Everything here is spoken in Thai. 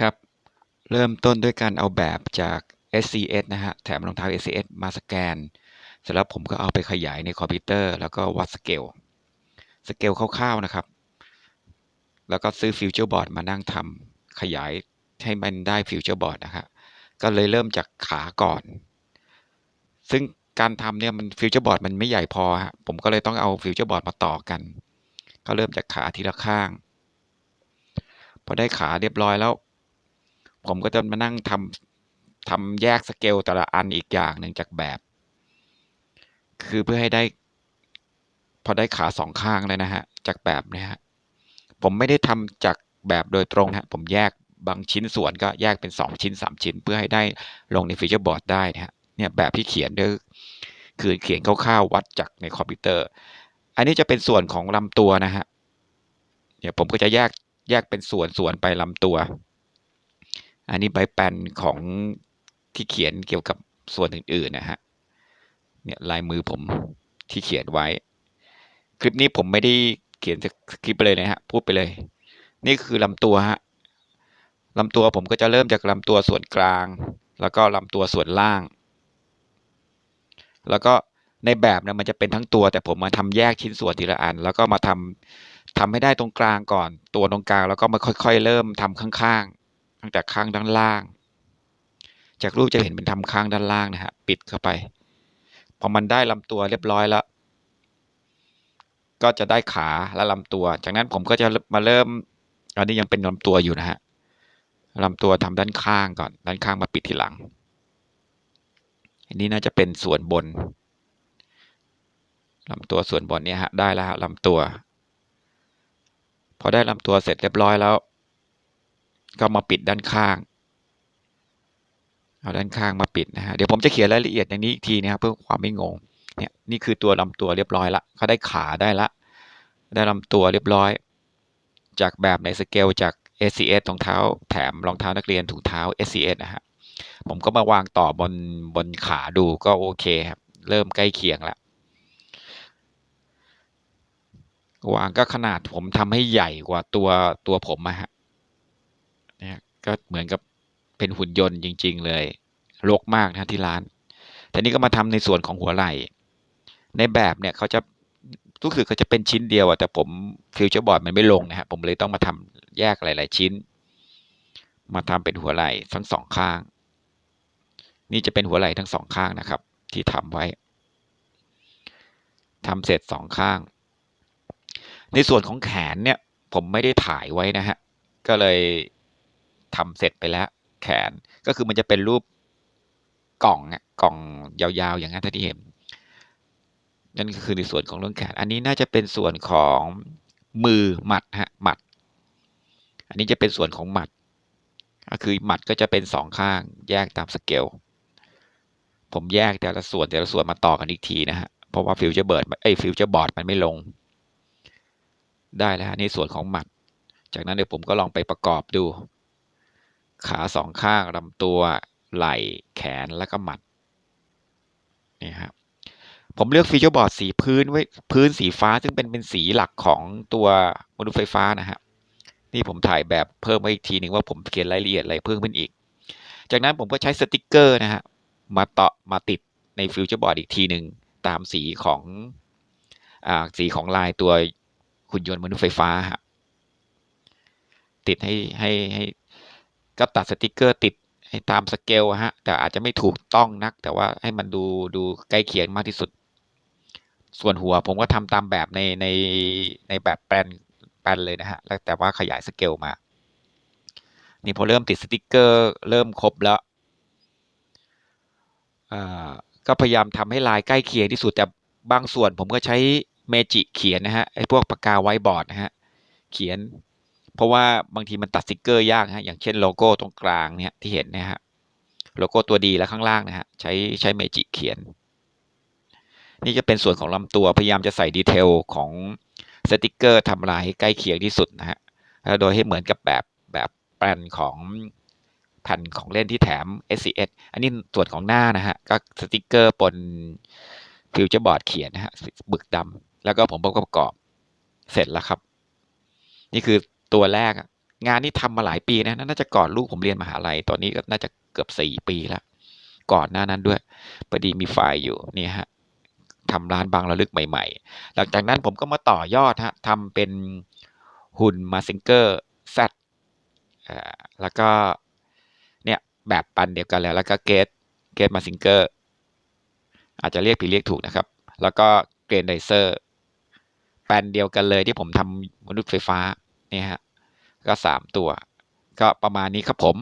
ครับเริ่มต้นด้วยการเอาแบบจาก SCS นะฮะแถมรองเท้า SCS มาสแกน เสร็จแล้วผมก็เอาไปขยายในคอมพิวเตอร์ แล้วก็วัดสเกลสเกลคร่าวๆนะครับ แล้วก็ซื้อฟิวเจอร์บอร์ดมานั่งทำขยายให้มันได้ฟิวเจอร์บอร์ดนะครับก็เลยเริ่มจากขาก่อน ซึ่งการทำเนี่ยมันฟิวเจอร์บอร์ดมันไม่ใหญ่พอฮะผมก็เลยต้องเอาฟิวเจอร์บอร์ดมาต่อกัน ก็เริ่มจากขาทีละข้าง พอได้ขาเรียบร้อยแล้ว ผมก็จะมานั่งทำทำแยกสเกลแต่ละอันอีกอย่างหนึ่งจากแบบ คือเพื่อให้ได้ พอได้ขาสองข้างเลยนะฮะ จากแบบเนี่ยฮะ ผมไม่ได้ทำจากแบบโดยตรงฮะผมแยกบางชิ้นส่วนก็แยกเป็นสองชิ้นสามชิ้น เพื่อให้ได้ลงในฟีเจอร์บอร์ดได้นะฮะเนี่ยแบบที่เขียนด้วยคือเขียนคร่าวๆวัดจากในคอมพิวเตอร์ อันนี้จะเป็นส่วนของลำตัวนะฮะเนี่ยผมก็จะแยกแยกเป็นส่วนส่วนไปลำตัว อันนี้ใบแปนของที่เขียนเกี่ยวกับส่วนอื่นๆนะฮะเนี่ยลายมือผมที่เขียนไว้ คลิปนี้ผมไม่ได้เขียนสคริปต์ไปเลยนะฮะพูดไปเลย นี่คือลำตัวฮะลำตัวผมก็จะเริ่มจากลำตัวส่วนกลาง แล้วก็ลำตัวส่วนล่าง แล้วก็ในแบบเนี่ยมันจะเป็นทั้งตัวแต่ผมมาทำแยกชิ้นส่วนทีละอัน แล้วก็มาทำทำให้ได้ตรงกลางก่อน ตัวตรงกลางแล้วก็มาค่อย ๆ เริ่มทำข้างๆ ตั้งแต่ข้างด้านล่าง จากรูปจะเห็นเป็นทำข้างด้านล่างนะฮะปิดเข้าไป พอมันได้ลำตัวเรียบร้อยแล้ว ก็จะได้ขาและลำตัว จากนั้นผมก็จะมาเริ่มอันนี้ยังเป็นลำตัวอยู่นะฮะลำตัวทำด้านข้างก่อน ด้านข้างมาปิดทีหลัง อันนี้น่าจะเป็นส่วนบนลำตัวส่วนบนเนี่ยฮะได้แล้วฮะลำตัว พอได้ลำตัวเสร็จเรียบร้อยแล้ว ก็มาปิดด้านข้าง เอาด้านข้างมาปิดนะฮะ เดี๋ยวผมจะเขียนรายละเอียดอย่างนี้อีกทีนะครับเพื่อความไม่งง เนี่ยนี่คือตัวลำตัวเรียบร้อยละเขาได้ขาได้ละ ได้ลำตัวเรียบร้อย จากแบบในสเกลจาก SCS รองเท้าแถมรองเท้านักเรียนถุงเท้า SCS นะฮะ ผมก็มาวางต่อบนบนขาดูก็โอเคครับ เริ่มใกล้เคียงแล้ววางก็ขนาดผมทำให้ใหญ่กว่าตัวตัวผมอะฮะ ก็เหมือนกับเป็นหุ่นยนต์จริง ๆ เลยรกมากนะที่ร้านแต่นี้ก็มาทำในส่วนของหัวไหล่ ในแบบเนี่ยเขาจะรู้สึกเขาจะเป็นชิ้นเดียวอะแต่ผมฟิวเจอร์บอร์ดมันไม่ลงนะฮะผมเลยต้องมาทำแยกหลาย ๆ ชิ้น มาทำเป็นหัวไหล่ทั้งสองข้าง นี่จะเป็นหัวไหล่ทั้งสองข้างนะครับ ที่ทำไว้ทำเสร็จสองข้าง ในส่วนของแขนเนี่ยผมไม่ได้ถ่ายไว้นะฮะก็เลย ทำเสร็จไปแล้วแขนก็คือมันจะเป็นรูปกล่องอะกล่องยาวๆ อย่างนั้นที่เห็นนั่นก็คือในส่วนของเรื่องแขน อันนี้น่าจะเป็นส่วนของมือหมัดฮะหมัด อันนี้จะเป็นส่วนของหมัด ก็คือหมัดก็จะเป็นสองข้างแยกตามสเกลผมแยกแต่ละส่วนแต่ละส่วนมาต่อกันอีกทีนะฮะเพราะว่าฟิวเจอร์เบิร์ดไอ้ฟิวเจอร์บอร์ดมันไม่ลง ได้แล้วนี่ส่วนของหมัด จากนั้นเดี๋ยวผมก็ลองไปประกอบดู ขาสองข้างลำตัวไหล่แขนแล้วก็หมัดนี่ครับผมเลือกฟีเจอร์บอร์ดสีพื้นไว้พื้นสีฟ้าซึ่งเป็นเป็นสีหลักของตัวมนุษย์ไฟฟ้านะฮะนี่ผมถ่ายแบบเพิ่มไว้อีกทีหนึ่งว่าผมเขียนรายละเอียดอะไรเพิ่มขึ้นอีก จากนั้นผมก็ใช้สติกเกอร์นะฮะมาต่อมาติดในฟิวเจอร์บอร์ดอีกทีหนึ่งตามสีของอ่าสีของลายตัวหุ่นยนต์มนุษย์ไฟฟ้าฮะติดให้ให้ให้ ก็ตัดสติกเกอร์ติดให้ตามสเกลฮะแต่อาจจะไม่ถูกต้องนัก แต่ว่าให้มันดูดูใกล้เคียงมากที่สุด ส่วนหัวผมก็ทำตามแบบในในในแบบแปลนแปลนเลยนะฮะแล้วแต่ว่าขยายสเกลมา นี่พอเริ่มติดสติกเกอร์เริ่มครบแล้วก็พยายามทำให้ลายใกล้เคียงที่สุดแต่บางส่วนผมก็ใช้เมจิเขียนนะฮะไอ้พวกปากกาไวบอร์ดนะฮะเขียน เพราะว่าบางทีมันตัดสติกเกอร์ยากฮะอย่างเช่นโลโก้ตรงกลางเนี่ยที่เห็นนะฮะโลโก้ตัวดีแล้วข้างล่างนะฮะใช้ใช้เมจิเขียน นี่จะเป็นส่วนของลำตัวพยายามจะใส่ดีเทลของสติกเกอร์ทำลายให้ใกล้เคียงที่สุดนะฮะแล้วโดยให้เหมือนกับแบบแบบแปลนของแผ่นของเล่นที่แถม SCS อันนี้ส่วนของหน้านะฮะก็สติกเกอร์ปนฟิวเจอร์บอร์ดเขียนนะฮะบึกดำแล้วก็ผมประกอบเสร็จแล้วครับ นี่คือ ตัวแรกงานนี้ทำมาหลายปีนะน่าจะก่อนลูกผมเรียนมหาลัย ตอนนี้ก็น่าจะเกือบสี่ปีแล้ว ก่อนหน้านั้นด้วยพอดีมีไฟล์อยู่นี่ฮะทำร้านบางระลึกใหม่ ๆ หลังจากนั้นผมก็มาต่อยอดฮะทำเป็นหุ่นมาซิงเกอร์แซดแล้วก็เนี่ยแบบปันเดียวกันแล้ว แล้วก็เกตเกตมาซิงเกอร์อาจจะเรียกผิดเรียกถูกนะครับ แล้วก็เกรนไดเซอร์แปนเดียวกันเลยที่ผมทำมนุษย์ไฟฟ้า นี่ยฮะก็สามตัว ก็ประมาณนี้ครับผม